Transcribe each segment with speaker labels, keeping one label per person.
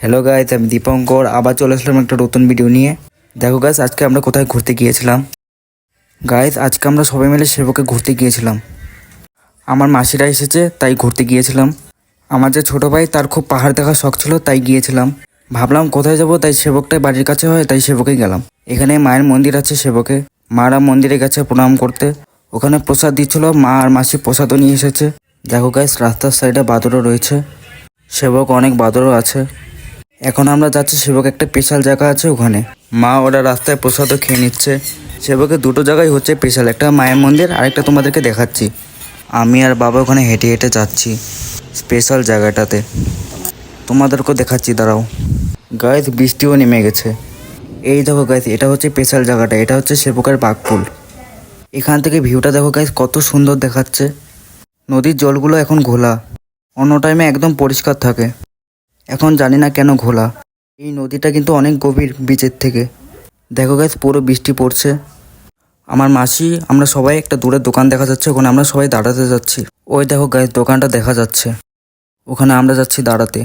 Speaker 1: Hello guys আমি দীপঙ্কর, আবার চলে আসলাম একটা নতুন ভিডিও নিয়ে। দেখো গাইস আজকে আমরা কোথায় ঘুরতে গিয়েছিলাম? গাইস আজকে আমরা সবাই মিলে সেবকে ঘুরতে গিয়েছিলাম। আমার মাসিরা এসেছে, তাই ঘুরতে গিয়েছিলাম। আমার যে ছোটো ভাই, তার খুব পাহাড় দেখার শখ ছিল, তাই গিয়েছিলাম। ভাবলাম কোথায় যাব, তাই সেবকটাই বাড়ির কাছে হয়, তাই সেবকে গেলাম। এখানে মায়ের মন্দির আছে সেবকে মারা মন্দিরে গেছে প্রণাম করতে। ওখানে প্রসাদ দিচ্ছিল, মা আর মাসি প্রসাদও নিয়ে এসেছে। দেখো গাইস রাস্তার সাইডে বাদরও রয়েছে। সেবক অনেক বাদরও আছে। এখন আমরা যাচ্ছি সেবক একটা স্পেশাল জায়গা আছে ওখানে। মা ওরা রাস্তায় প্রসাদও খেয়ে নিচ্ছে। সেবকে দুটো জায়গায় হচ্ছে স্পেশাল একটা মায়ের মন্দির, আরেকটা তোমাদেরকে দেখাচ্ছি। আমি আর বাবা ওখানে হেঁটে হেঁটে যাচ্ছি স্পেশাল জায়গাটাতে। তোমাদেরকেও দেখাচ্ছি, দাঁড়াও। গাইজ বৃষ্টিও নেমে গেছে। এই দেখো গাইজ এটা হচ্ছে স্পেশাল জায়গাটা, এটা হচ্ছে সেবকের বাঘপুল। এখান থেকে ভিউটা দেখো গাইজ কত সুন্দর দেখাচ্ছে। নদীর জলগুলো এখন ঘোলা। অন্য টাইমে একদম পরিষ্কার থাকে। এখন জানি না কেন ঘোলা। এই নদীটা কিন্তু অনেক গভীর বিচের থেকে। দেখো গাইজ পুরো বৃষ্টি পড়ছে। আমার মাসি, আমরা সবাই একটা দূরের দোকান দেখা যাচ্ছে, ওখানে আমরা সবাই দাঁড়াতে যাচ্ছি। ওই দেখো গাইজ দোকানটা দেখা যাচ্ছে। ওখানে আমরা যাচ্ছি দাঁড়াতে।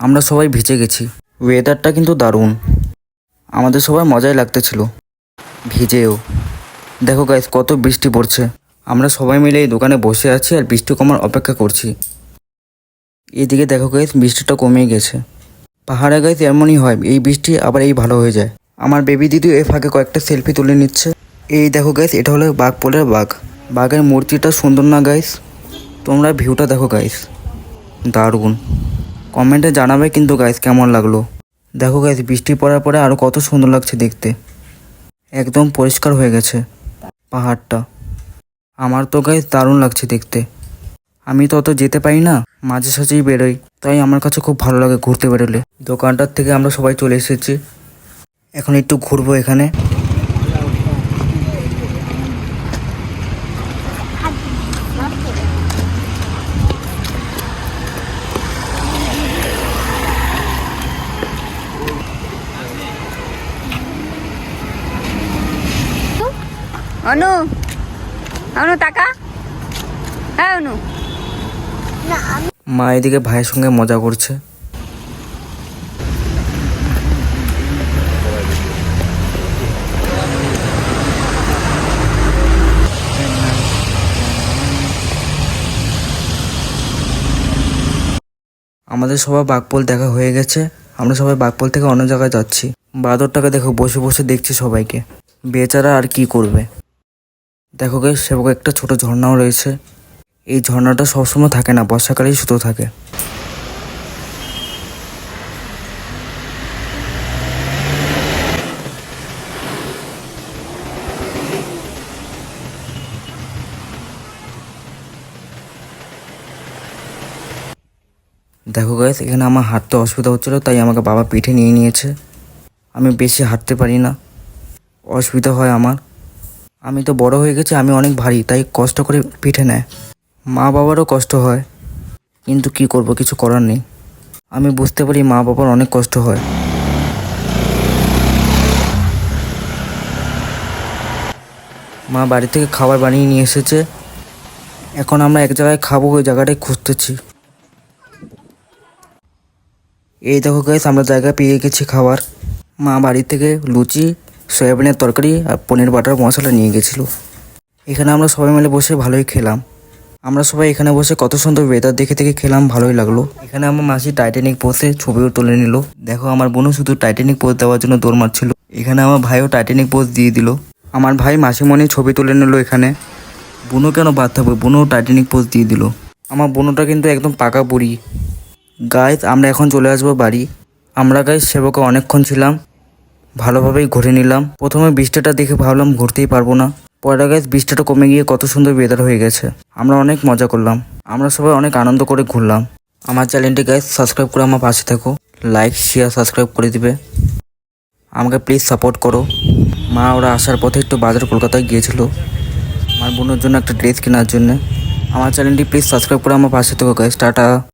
Speaker 1: আমরা সবাই ভিজে গেছি। ওয়েদারটা কিন্তু দারুণ। আমাদের সবাই মজাই লাগতেছিল। ভিজেও। দেখো গাইজ কত বৃষ্টি পড়ছে। আমরা সবাই মিলে এই দোকানে বসে আছি আর বৃষ্টি কমার অপেক্ষা করছি। এদিকে দেখো গাইজ বৃষ্টিটা কমে গেছে। পাহাড়ে গাইজ এমনই হয়, এই বৃষ্টি আবার এই ভালো হয়ে যায়। আমার বেবি দিদি এ ফাঁকে কয়েকটা সেলফি তুলে নিচ্ছে। এই দেখো গাইস এটা হলো বাঘ, পোলের বাঘ। বাঘের মূর্তিটা সুন্দর না গাইস তোমরা ভিউটা দেখো গাইস দারুণ। কমেন্টে জানাবে কিন্তু গাইস কেমন লাগল? দেখো গাইস বৃষ্টি পড়ার পরে আরও কত সুন্দর লাগছে দেখতে। একদম পরিষ্কার হয়ে গেছে পাহাড়টা। আমার তো গাইজ দারুণ লাগছে দেখতে। আমি তো অত যেতে পারি না। মাঝে সাঝেই বেরোই। তাই আমার কাছে খুব ভালো লাগে ঘুরতে বেরোলে। দোকানটার থেকে আমরা সবাই চলে এসেছি। এখন একটু ঘুরবো এখানে।
Speaker 2: অনু অনু টাকা? হ্যাঁ অনু।
Speaker 1: মা এদিকে ভাইয়ের সঙ্গে মজা করছে। আমাদের সবাই বাঘপোল দেখা হয়ে গেছে। আমরা সবাই বাঘপোল থেকে অন্য জায়গায় যাচ্ছি। বাদরটাকে দেখো, বসে বসে দেখছি সবাইকে। বেচারা আর কি করবে? দেখো গে, সেবক একটা ছোট ঝর্ণাও রয়েছে। এই ঝর্ণাটা সবসময় থাকে না, বর্ষাকালেই শুধু থাকে। দেখো গাইস এখানে আমার হাঁটতে অসুবিধা হচ্ছিল, তাই আমাকে বাবা পিঠে নিয়ে নিয়েছে। আমি বেশি হাঁটতে পারি না। অসুবিধা হয় আমার। আমি তো বড় হয়ে গেছি, আমি অনেক ভারী, তাই কষ্ট করে পিঠে নেয়। মা বাবারও কষ্ট হয়। কিন্তু কি করব, কিছু করার নেই। আমি বুঝতে পারি মা বাবার অনেক কষ্ট হয়। মা বাড়ি থেকে খাবার বানিয়ে নিয়ে এসেছে। এখন আমরা এক জায়গায় খাব, ওই জায়গাটায় খুঁজতেছি। এই দেখো গাইস আমরা জায়গা পেয়ে গেছি খাবার। মা বাড়ি থেকে লুচি, সয়াবিনের তরকারি আর পনির বাটার মশলা নিয়ে গেছিল। এখানে আমরা সবাই মিলে বসে ভালোই খেলাম। আমরা সবাই এখানে বসে কত সুন্দর ওয়েদার দেখে দেখে খেলাম, ভালোই লাগল। এখানে আমার মাসি টাইটানিক পোসে ছবিও তুলে নিল। দেখো, আমার বোনও শুধু টাইটানিক পোজ দেওয়ার জন্য দৌড় মারছিল। এখানে আমার ভাইও টাইটানিক পোজ দিয়ে দিল। আমার ভাই মাসি মাসিমণি ছবি তুলে নিল এখানে। বুনো কেন বাদ থাকবে বুনো টাইটানিক পোজ দিয়ে দিল। আমার বুনোটা কিন্তু একদম পাকা বুড়ি। গাইজ আমরা এখন চলে আসব বাড়ি। আমরা গাইজ সেবকে অনেকক্ষণ ছিলাম। ভালোভাবেই ঘুরে নিলাম। প্রথমে বৃষ্টিটা দেখে ভাবলাম ঘুরতেই পারব না। পরে গাইজ বৃষ্টিটা কমে গিয়ে কত সুন্দর ওয়েদার হয়ে গেছে। আমরা অনেক মজা করলাম। আমরা সবাই অনেক আনন্দ করে ঘুরলাম। আমার চ্যানেলটি গাইজ সাবস্ক্রাইব করে আমার পাশে থাকো। লাইক শেয়ার সাবস্ক্রাইব করে দিবে। আমাকে প্লিজ সাপোর্ট করো। মা ওরা আসার পথে একটু বাজার কলকাতায় গিয়েছিল। আমার বোনের জন্য একটা ড্রেস কেনার জন্য। আমার চ্যানেলটি প্লিজ সাবস্ক্রাইব করে আমার পাশে থাকো গাইজ টাটা।